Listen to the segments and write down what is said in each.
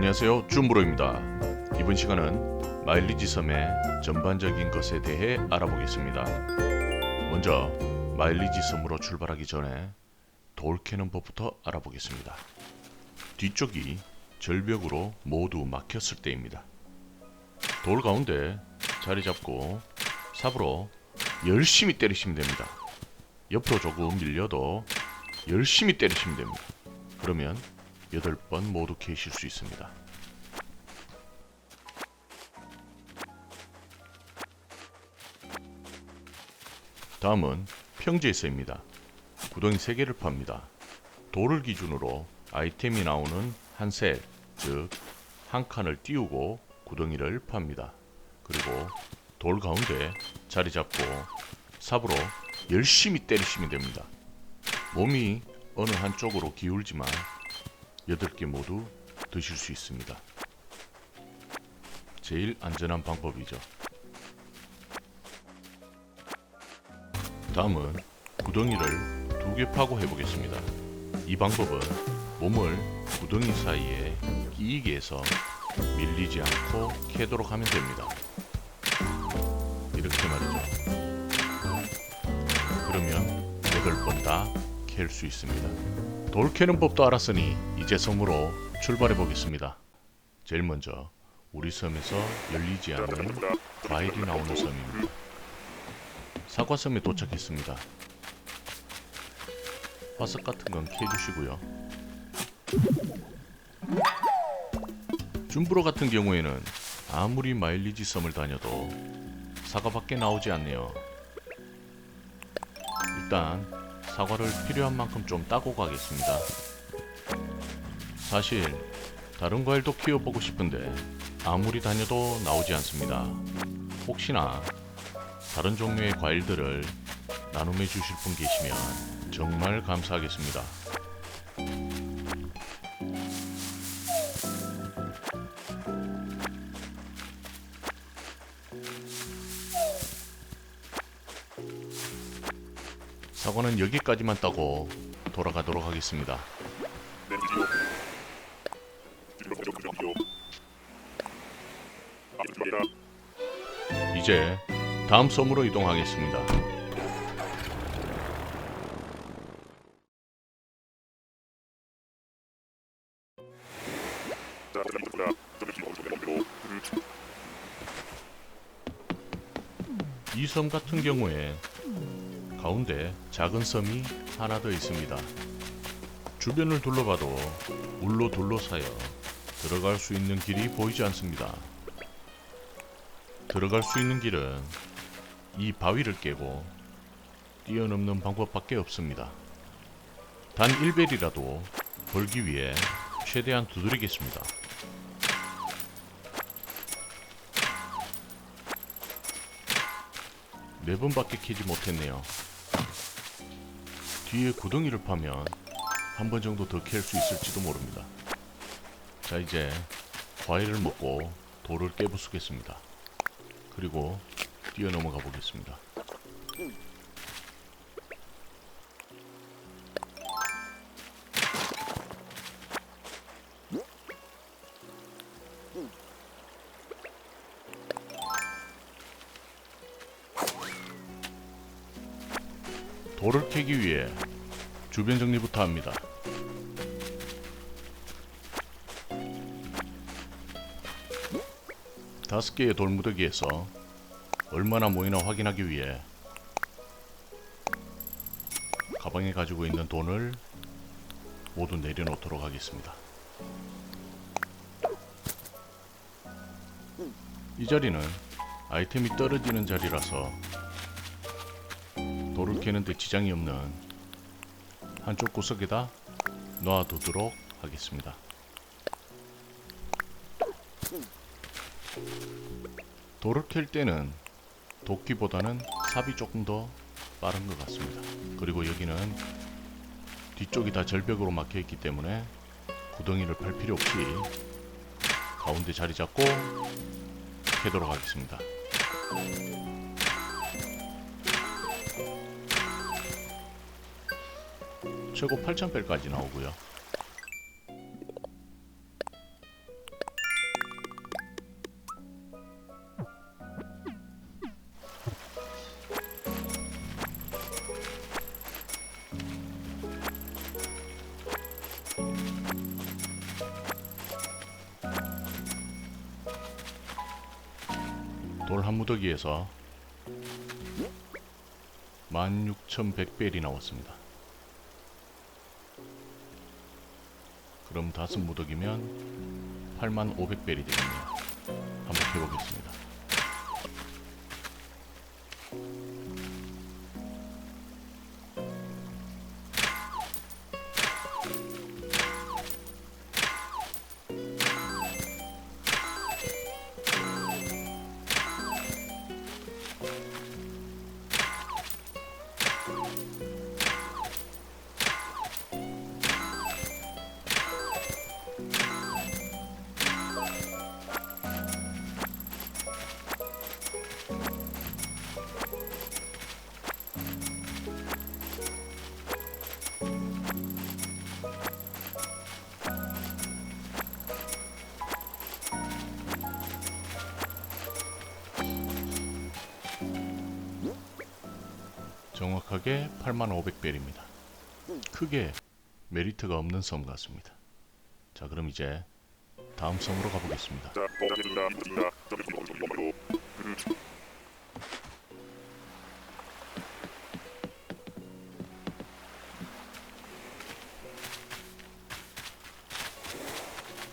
안녕하세요. 줌브로입니다. 이번 시간은 마일리지 섬의 전반적인 것에 대해 알아보겠습니다. 먼저 마일리지 섬으로 출발하기 전에 돌 캐는 법부터 알아보겠습니다. 뒤쪽이 절벽으로 모두 막혔을 때입니다. 돌 가운데 자리 잡고 삽으로 열심히 때리시면 됩니다. 옆으로 조금 밀려도 열심히 때리시면 됩니다. 그러면 8번 모두 캐실 수 있습니다. 다음은 평지에서입니다. 구덩이 3개를 팝니다. 돌을 기준으로 아이템이 나오는 한 셀, 즉, 한 칸을 띄우고 구덩이를 팝니다. 그리고 돌 가운데 자리 잡고 삽으로 열심히 때리시면 됩니다. 몸이 어느 한쪽으로 기울지만 8개 모두 드실 수 있습니다. 제일 안전한 방법이죠. 다음은 구덩이를 두 개 파고 해보겠습니다. 이 방법은 몸을 구덩이 사이에 끼이게 해서 밀리지 않고 캐도록 하면 됩니다. 이렇게 말이죠. 그러면 8번 다 캘 수 있습니다. 돌 캐는 법도 알았으니 이제 섬으로 출발해 보겠습니다. 제일 먼저 우리 섬에서 열리지 않는 과일이 나오는 섬입니다. 사과섬에 도착했습니다. 화석 같은 건 캐주시고요. 줌브로 같은 경우에는 아무리 마일리지 섬을 다녀도 사과밖에 나오지 않네요. 일단 사과를 필요한 만큼 좀 따고 가겠습니다. 사실 다른 과일도 키워보고 싶은데 아무리 다녀도 나오지 않습니다. 혹시나 다른 종류의 과일들을 나눔해 주실 분 계시면 정말 감사하겠습니다. 사과는 여기까지만 따고 돌아가도록 하겠습니다. 이제 다음 섬으로 이동하겠습니다. 이섬 같은 경우에 가운데 작은 섬이 하나 더 있습니다. 주변을 둘러봐도 물로 둘러싸여 들어갈 수 있는 길이 보이지 않습니다. 들어갈 수 있는 길은 이 바위를 깨고 뛰어넘는 방법밖에 없습니다. 단 1벨이라도 벌기 위해 최대한 두드리겠습니다. 네 번밖에 캐지 못했네요. 뒤에 구덩이를 파면 한 번 정도 더 캘 수 있을지도 모릅니다. 자 이제 과일을 먹고 돌을 깨부수겠습니다. 그리고 뛰어넘어가 보겠습니다. 돌을 캐기 위해 주변 정리부터 합니다. 다섯 개의 돌무더기에서 얼마나 모이나 확인하기 위해 가방에 가지고 있는 돈을 모두 내려놓도록 하겠습니다. 이 자리는 아이템이 떨어지는 자리라서 돌을 캐는데 지장이 없는 한쪽 구석에다 놔두도록 하겠습니다. 돌을 캘 때는 도끼보다는 삽이 조금 더 빠른 것 같습니다. 그리고 여기는 뒤쪽이 다 절벽으로 막혀 있기 때문에 구덩이를 팔 필요 없이 가운데 자리 잡고 캐도록 하겠습니다. 최고 8000벨까지 나오고요. 돌 한무더기에서 16,100벨이 나왔습니다. 그럼 다섯 무더기면 85,500벨이 되겠네요. 한번 해보겠습니다. 정확하게 85,500벨입니다. 크게 메리트가 없는 섬 같습니다. 자, 그럼 이제 다음 섬으로 가보겠습니다.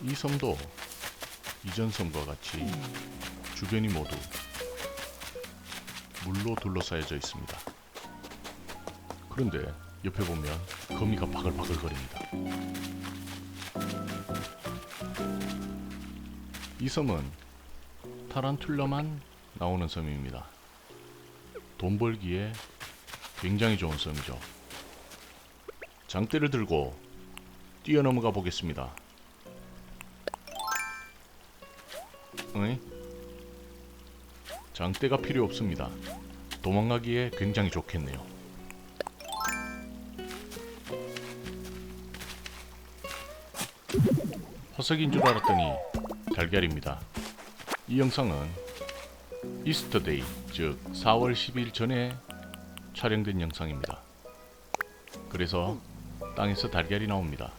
이 섬도 이전 섬과 같이 주변이 모두 물로 둘러싸여져 있습니다. 그런데 옆에 보면 거미가 바글바글 거립니다. 이 섬은 타란툴라만 나오는 섬입니다. 돈 벌기에 굉장히 좋은 섬이죠. 장대를 들고 뛰어넘어가 보겠습니다. 응? 장대가 필요 없습니다. 도망가기에 굉장히 좋겠네요. 화석인 줄 알았더니 달걀입니다. 이 영상은 이스터데이, 즉 4월 10일 전에 촬영된 영상입니다. 그래서 땅에서 달걀이 나옵니다.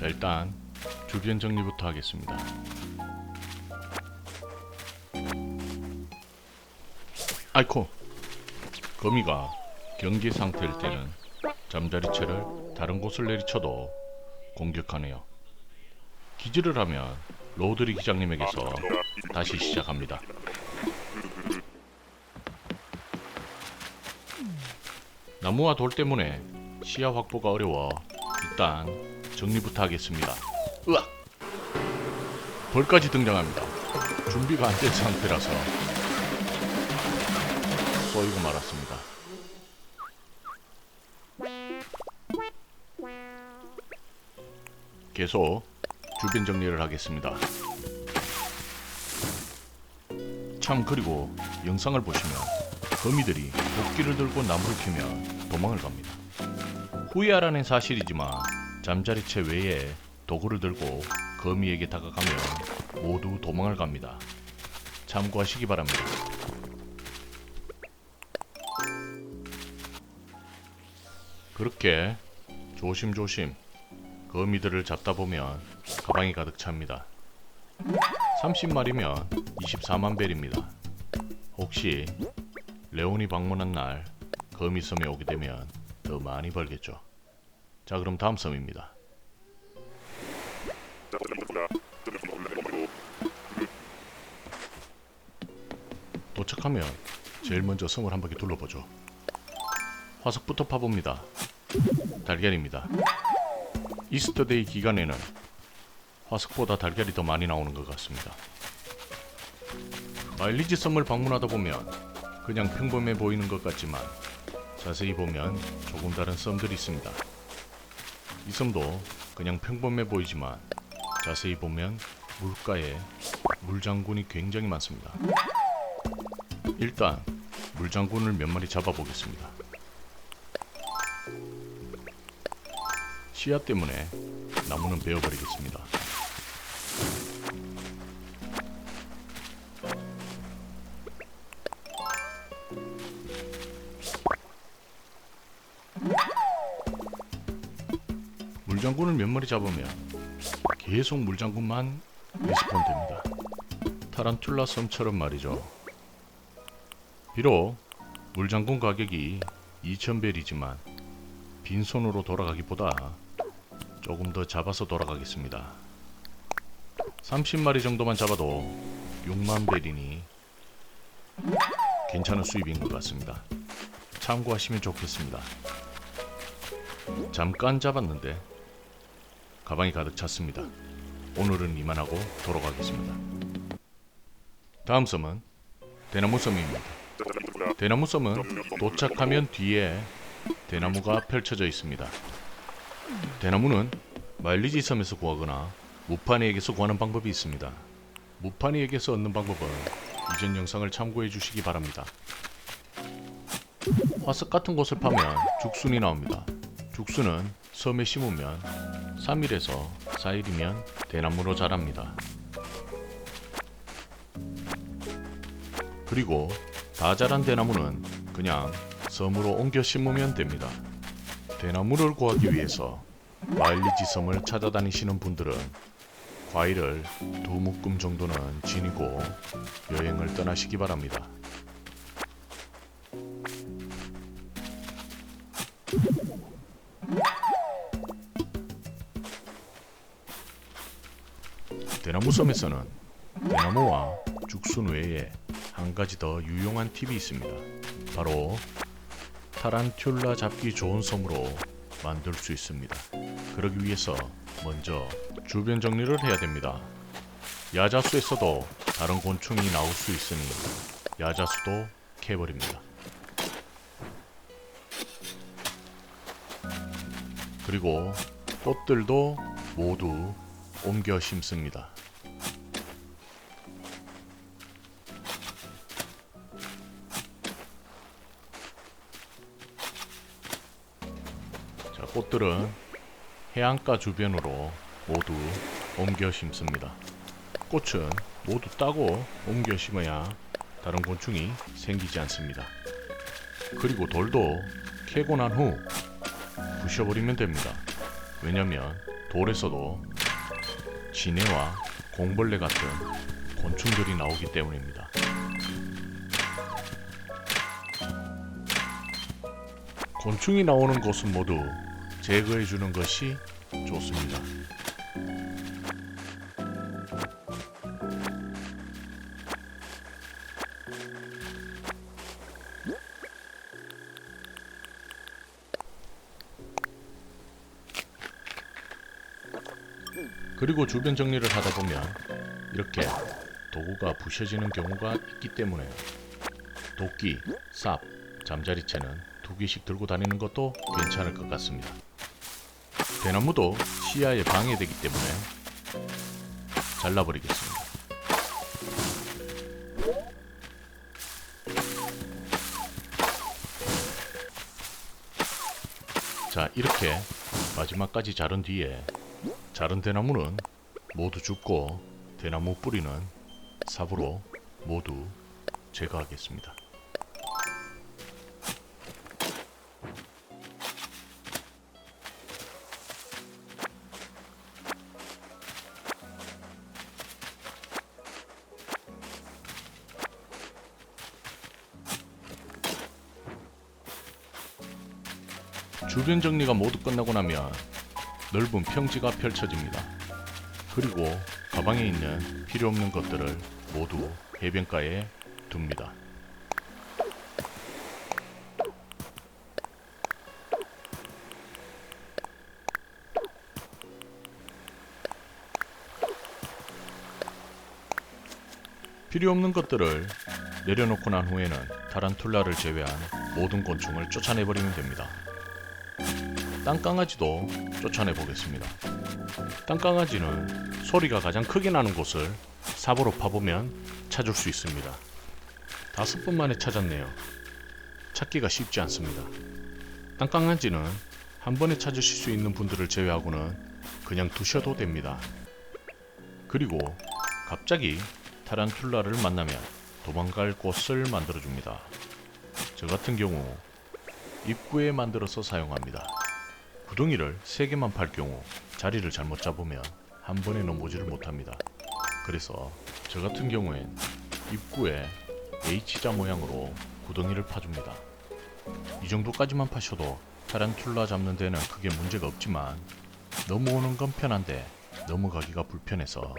자, 일단 주변 정리부터 하겠습니다. 아이코! 거미가 경계 상태일 때는 잠자리채를 다른 곳을 내리쳐도 공격하네요. 기지를 하면 로드리 기장님에게서 다시 시작합니다. 나무와 돌 때문에 시야 확보가 어려워 일단 정리부터 하겠습니다. 으악! 벌까지 등장합니다. 준비가 안 된 상태라서 쏘이고 말았습니다. 계속 주변 정리를 하겠습니다. 참 그리고 영상을 보시면 거미들이 도끼를 들고 나무를 캐면 도망을 갑니다. 후회하라는 사실이지만 잠자리채 외에 도구를 들고 거미에게 다가가면 모두 도망을 갑니다. 참고하시기 바랍니다. 그렇게 조심조심 거미들을 잡다 보면 가방이 가득 찹니다. 30마리면 24만 벨입니다. 혹시 레온이 방문한 날 거미 섬에 오게 되면 더 많이 벌겠죠. 자 그럼 다음 섬입니다. 도착하면 제일 먼저 섬을 한 바퀴 둘러보죠. 화석부터 파봅니다. 달걀입니다. 이스터데이 기간에는 화석보다 달걀이 더 많이 나오는 것 같습니다. 마일리지 섬을 방문하다 보면 그냥 평범해 보이는 것 같지만 자세히 보면 조금 다른 섬들이 있습니다. 이 섬도 그냥 평범해 보이지만 자세히 보면 물가에 물장군이 굉장히 많습니다. 일단 물장군을 몇 마리 잡아보겠습니다. 시야 때문에 나무는 베어버리겠습니다. 물장군을 몇 마리 잡으면 계속 물장군만 리스폰 됩니다. 타란툴라 섬처럼 말이죠. 비록 물장군 가격이 2,000벨이지만 빈손으로 돌아가기보다 조금 더 잡아서 돌아가겠습니다. 30마리 정도만 잡아도 6만 벨이니 괜찮은 수입인 것 같습니다. 참고하시면 좋겠습니다. 잠깐 잡았는데 가방이 가득 찼습니다. 오늘은 이만하고 돌아가겠습니다. 다음 섬은 대나무 섬입니다. 대나무 섬은 도착하면 뒤에 대나무가 펼쳐져 있습니다. 대나무는 마일리지 섬에서 구하거나 무파니에게서 구하는 방법이 있습니다. 무파니에게서 얻는 방법은 이전 영상을 참고해 주시기 바랍니다. 화석 같은 곳을 파면 죽순이 나옵니다. 죽순은 섬에 심으면 3일에서 4일이면 대나무로 자랍니다. 그리고 다 자란 대나무는 그냥 섬으로 옮겨 심으면 됩니다. 대나무를 구하기 위해서 마일리지 섬을 찾아다니시는 분들은 과일을 두 묶음 정도는 지니고 여행을 떠나시기 바랍니다. 대나무 섬에서는 대나무와 죽순 외에 한 가지 더 유용한 팁이 있습니다. 바로 타란툴라 잡기 좋은 섬으로 만들 수 있습니다. 그러기 위해서 먼저 주변 정리를 해야 됩니다. 야자수에서도 다른 곤충이 나올 수 있으니 야자수도 캐버립니다. 그리고 꽃들도 모두 옮겨 심습니다. 꽃들은 해안가 주변으로 모두 옮겨 심습니다. 꽃은 모두 따고 옮겨 심어야 다른 곤충이 생기지 않습니다. 그리고 돌도 캐고 난 후 부셔버리면 됩니다. 왜냐면 돌에서도 지네와 공벌레 같은 곤충들이 나오기 때문입니다. 곤충이 나오는 곳은 모두 제거해 주는 것이 좋습니다. 그리고 주변 정리를 하다 보면 이렇게 도구가 부셔지는 경우가 있기 때문에 도끼, 삽, 잠자리채는 두 개씩 들고 다니는 것도 괜찮을 것 같습니다. 대나무도 시야에 방해되기 때문에 잘라버리겠습니다. 자, 이렇게 마지막까지 자른 뒤에 자른 대나무는 모두 줍고 대나무 뿌리는 삽으로 모두 제거하겠습니다. 주변 정리가 모두 끝나고 나면 넓은 평지가 펼쳐집니다. 그리고 가방에 있는 필요 없는 것들을 모두 해변가에 둡니다. 필요 없는 것들을 내려놓고 난 후에는 타란툴라를 제외한 모든 곤충을 쫓아내버리면 됩니다. 땅강아지도 쫓아내 보겠습니다. 땅강아지는 소리가 가장 크게 나는 곳을 삽으로 파보면 찾을 수 있습니다. 다섯 번 만에 찾았네요. 찾기가 쉽지 않습니다. 땅강아지는 한 번에 찾으실 수 있는 분들을 제외하고는 그냥 두셔도 됩니다. 그리고 갑자기 타란툴라를 만나면 도망갈 곳을 만들어줍니다. 저 같은 경우 입구에 만들어서 사용합니다. 구덩이를 3개만 팔 경우 자리를 잘못 잡으면 한 번에 넘보지를 못합니다. 그래서 저 같은 경우엔 입구에 H자 모양으로 구덩이를 파줍니다. 이 정도까지만 파셔도 타란툴라 잡는 데는 크게 문제가 없지만 넘어오는 건 편한데 넘어가기가 불편해서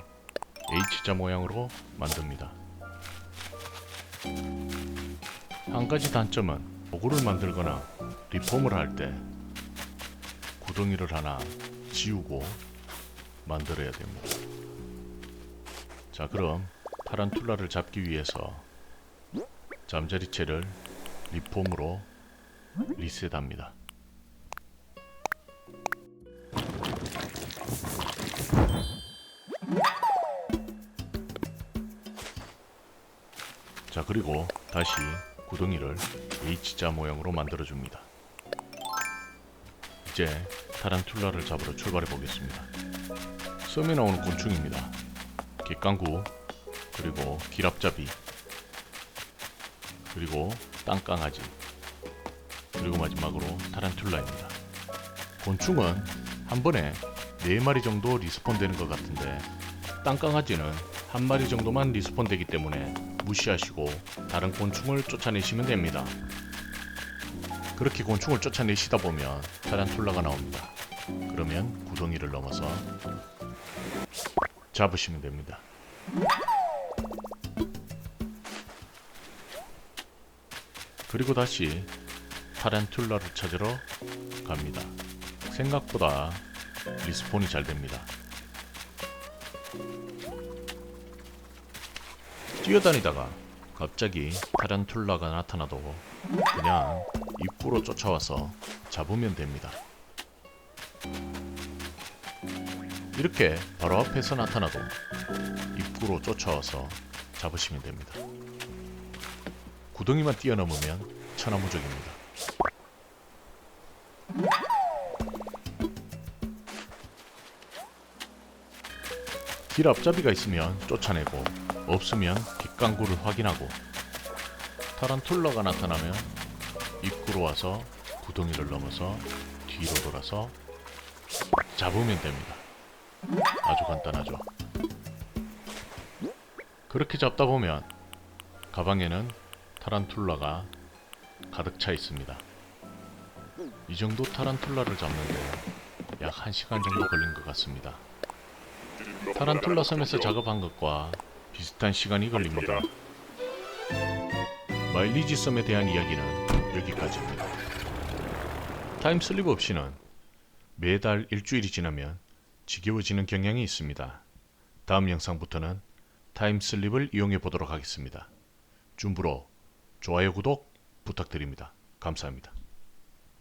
H자 모양으로 만듭니다. 한 가지 단점은 도구를 만들거나 리폼을 할 때 구덩이를 하나 지우고 만들어야 됩니다. 자, 그럼 타란툴라를 잡기 위해서 잠자리채를 리폼으로 리셋합니다. 자, 그리고 다시 구덩이를 H자 모양으로 만들어 줍니다. 이제 타란툴라를 잡으러 출발해 보겠습니다. 섬에 나오는 곤충입니다. 객강구, 그리고 기랍잡이, 그리고 땅강아지, 그리고 마지막으로 타란툴라입니다. 곤충은 한 번에 4마리 정도 리스폰 되는 것 같은데 땅강아지는 한 마리 정도만 리스폰 되기 때문에 무시하시고 다른 곤충을 쫓아내시면 됩니다. 그렇게 곤충을 쫓아내시다 보면 타란툴라가 나옵니다. 그러면 구덩이를 넘어서 잡으시면 됩니다. 그리고 다시 타란툴라를 찾으러 갑니다. 생각보다 리스폰이 잘 됩니다. 뛰어다니다가 갑자기 타란툴라가 나타나도 그냥 입구로 쫓아와서 잡으면 됩니다. 이렇게 바로 앞에서 나타나도 입구로 쫓아와서 잡으시면 됩니다. 구덩이만 뛰어넘으면 천하무적입니다. 길 앞잡이가 있으면 쫓아내고 없으면 뒷광구를 확인하고 타란툴라가 나타나면 입구로 와서 구덩이를 넘어서 뒤로 돌아서 잡으면 됩니다. 아주 간단하죠. 그렇게 잡다 보면 가방에는 타란툴라가 가득 차 있습니다. 이 정도 타란툴라를 잡는데 약 1시간 정도 걸린 것 같습니다. 타란툴라 섬에서 작업한 것과 비슷한 시간이 걸립니다. 마일리지 섬에 대한 이야기는 여기까지입니다. 타임슬립 없이는 매달 일주일이 지나면 지겨워지는 경향이 있습니다. 다음 영상부터는 타임슬립을 이용해 보도록 하겠습니다. 준부로 좋아요 구독 부탁드립니다. 감사합니다.